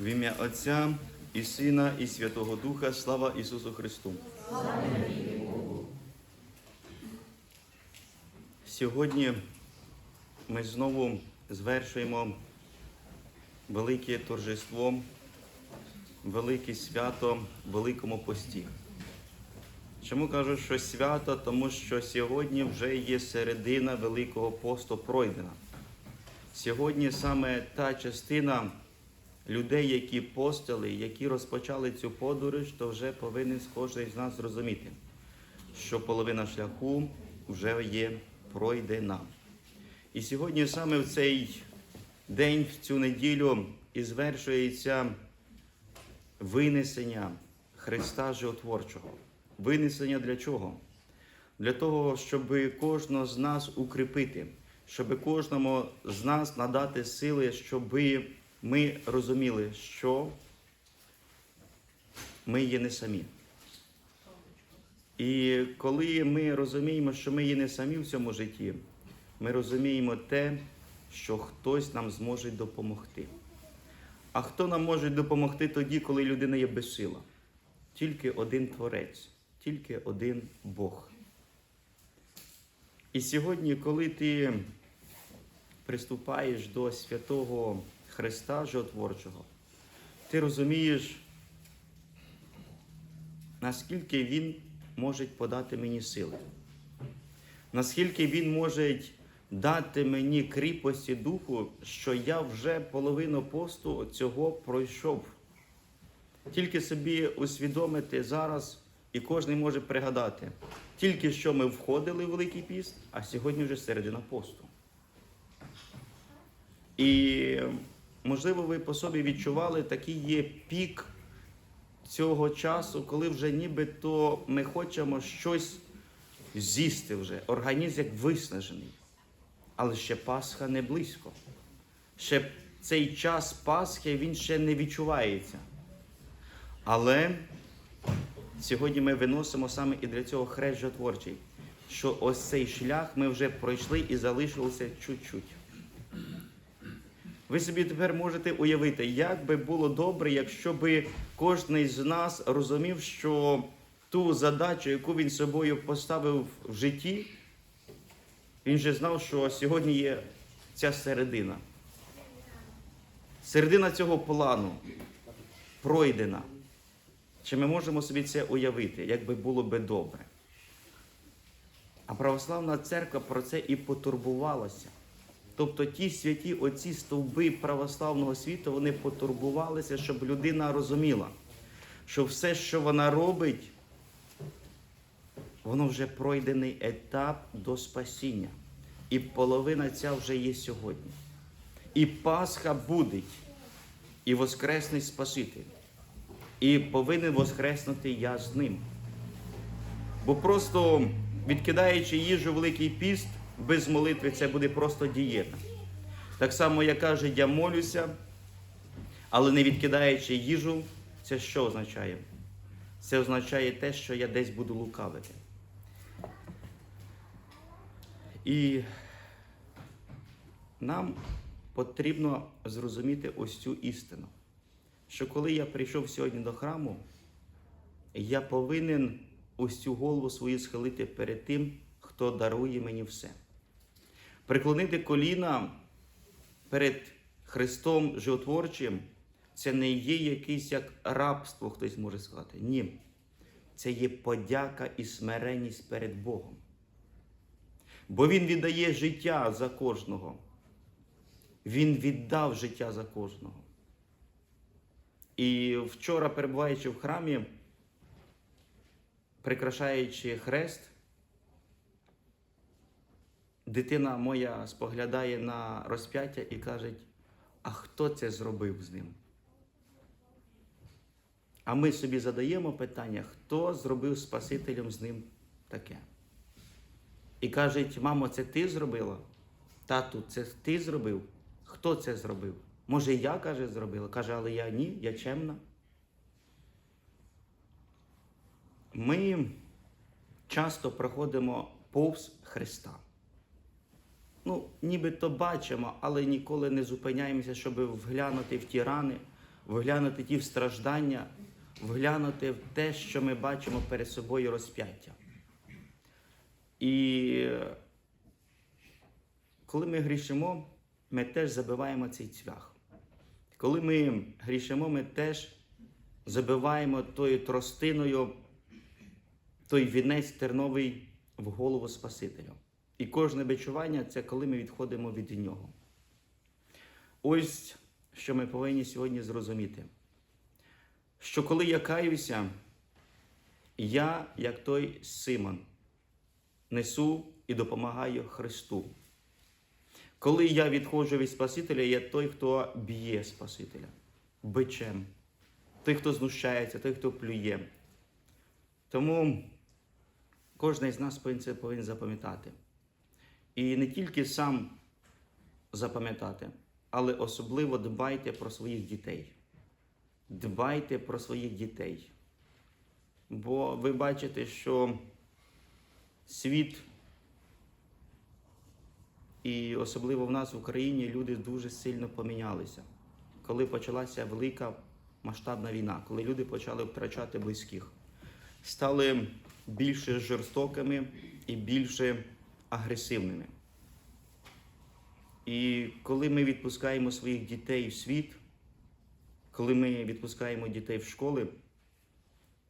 В ім'я Отця і Сина, і Святого Духа, слава Ісусу Христу. Сьогодні ми знову звершуємо велике торжество, велике свято Великому пості. Чому кажу, що свято? Тому що сьогодні вже є середина Великого посту пройдена. Сьогодні саме та частина людей, які постили, які розпочали цю подорож, то вже повинен кожен з нас зрозуміти, що половина шляху вже є пройдена. І сьогодні саме в цей день, в цю неділю, і звершується винесення Христа Животворчого. Винесення для чого? Для того, щоб кожного з нас укріпити, щоб кожному з нас надати сили, щоб ми розуміли, що ми є не самі. І коли ми розуміємо, що ми є не самі в цьому житті, ми розуміємо те, що хтось нам зможе допомогти. А хто нам може допомогти тоді, коли людина є безсила? Тільки один Творець, тільки один Бог. І сьогодні, коли ти приступаєш до святого Христа Животворчого, ти розумієш, наскільки Він може подати мені сили, наскільки Він може дати мені кріпості духу, що я вже половину посту цього пройшов. Тільки собі усвідомити зараз, і кожен може пригадати, тільки що ми входили в Великий піст, а сьогодні вже середина посту. І, можливо, ви по собі відчували, такий є пік цього часу, коли вже нібито ми хочемо щось з'їсти вже. Організм як виснажений. Але ще Пасха не близько. Ще цей час Пасхи він ще не відчувається. Але сьогодні ми виносимо саме і для цього хрест жотворчий, що ось цей шлях ми вже пройшли і залишилося чуть-чуть. Ви собі тепер можете уявити, як би було добре, якщо би кожен з нас розумів, що ту задачу, яку він собою поставив в житті, він же знав, що сьогодні є ця середина. Середина цього плану пройдена. Чи ми можемо собі це уявити, як би було би добре? А православна церква про це і потурбувалася. Тобто ті святі оці стовби православного світу, вони потурбувалися, щоб людина розуміла, що все, що вона робить, воно вже пройдений етап до спасіння. І половина ця вже є сьогодні. І Пасха буде, і Воскресний Спаситель. І повинен воскреснути я з ним. Бо просто відкидаючи їжу Великий піст, без молитви це буде просто дієта. Так само, як каже, я молюся, але не відкидаючи їжу, це що означає? Це означає те, що я десь буду лукавити. І нам потрібно зрозуміти ось цю істину, що коли я прийшов сьогодні до храму, я повинен ось цю голову свою схилити перед тим, хто дарує мені все. Приклонити коліна перед Христом Животворчим це не є якесь як рабство, хтось може сказати. Ні. Це є подяка і смиренність перед Богом. Бо Він віддає життя за кожного. Він віддав життя за кожного. І вчора, перебуваючи в храмі, прикрашаючи хрест, дитина моя споглядає на розп'яття і каже, а хто це зробив з ним? А ми собі задаємо питання, хто зробив Спасителем з ним таке? І кажуть, мамо, це ти зробила? Тату, це ти зробив? Хто це зробив? Може, я, каже, зробила? Каже, але я ні, я чемна. Ми часто проходимо повз Христа. Ну, нібито бачимо, але ніколи не зупиняємося, щоб вглянути в ті рани, вглянути ті страждання, вглянути в те, що ми бачимо перед собою розп'яття. І коли ми грішимо, ми теж забиваємо цей цвях. Коли ми грішимо, ми теж забиваємо тою тростиною той вінець терновий в голову Спасителя. І кожне бичування це коли ми відходимо від нього. Ось що ми повинні сьогодні зрозуміти. Що коли я каюся, я, як той Симон, несу і допомагаю Христу. Коли я відходжу від Спасителя, я той, хто б'є Спасителя бичем, той, хто знущається, той, хто плює. Тому кожен з нас повинен це повинен запам'ятати. І не тільки сам запам'ятати, але особливо дбайте про своїх дітей. Дбайте про своїх дітей. Бо ви бачите, що світ, і особливо в нас в Україні, люди дуже сильно помінялися. Коли почалася велика масштабна війна, коли люди почали втрачати близьких, стали більше жорстокими і більше агресивними. І коли ми відпускаємо своїх дітей в світ, коли ми відпускаємо дітей в школи,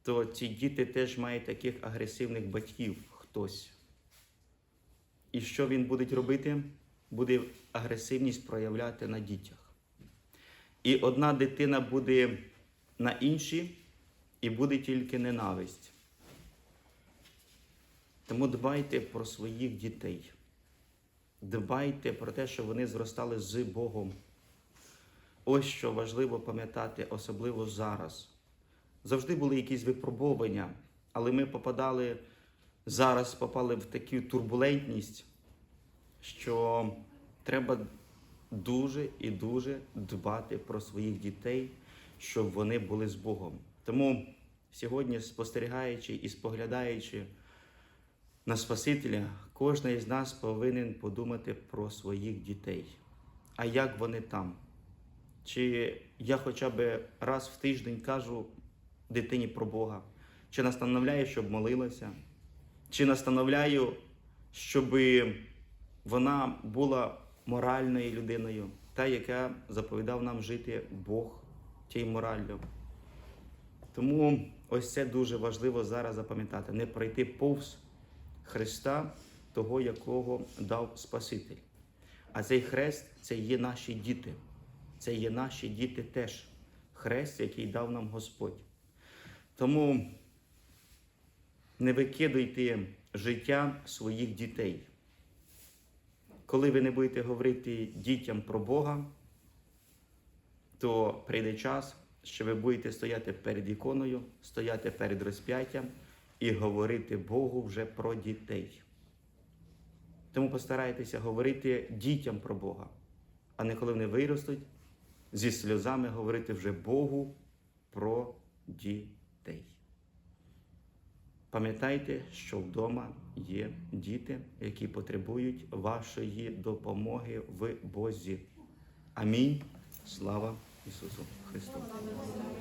то ці діти теж мають таких агресивних батьків хтось. І що він буде робити? Буде агресивність проявляти на дітях. І одна дитина буде на іншій, і буде тільки ненависть. Тому дбайте про своїх дітей. Дбайте про те, щоб вони зростали з Богом. Ось що важливо пам'ятати, особливо зараз. Завжди були якісь випробування, але ми попадали зараз, попали в таку турбулентність, що треба дуже і дуже дбати про своїх дітей, щоб вони були з Богом. Тому сьогодні, спостерігаючи і споглядаючи на Спасителя, кожен із нас повинен подумати про своїх дітей. А як вони там? Чи я хоча б раз в тиждень кажу дитині про Бога, чи настановляю, щоб молилася, чи настановляю, щоб вона була моральною людиною, та, яка заповідав нам жити Бог тією мораллю. Тому ось це дуже важливо зараз запам'ятати, не пройти повз Христа, того, якого дав Спаситель. А цей хрест це є наші діти. Це є наші діти теж. Хрест, який дав нам Господь. Тому не викидуйте життя своїх дітей. Коли ви не будете говорити дітям про Бога, то прийде час, що ви будете стояти перед іконою, стояти перед розп'яттям і говорити Богу вже про дітей. Тому постарайтеся говорити дітям про Бога, а не коли вони виростуть, зі сльозами говорити вже Богу про дітей. Пам'ятайте, що вдома є діти, які потребують вашої допомоги в Бозі. Амінь. Слава Ісусу Христу!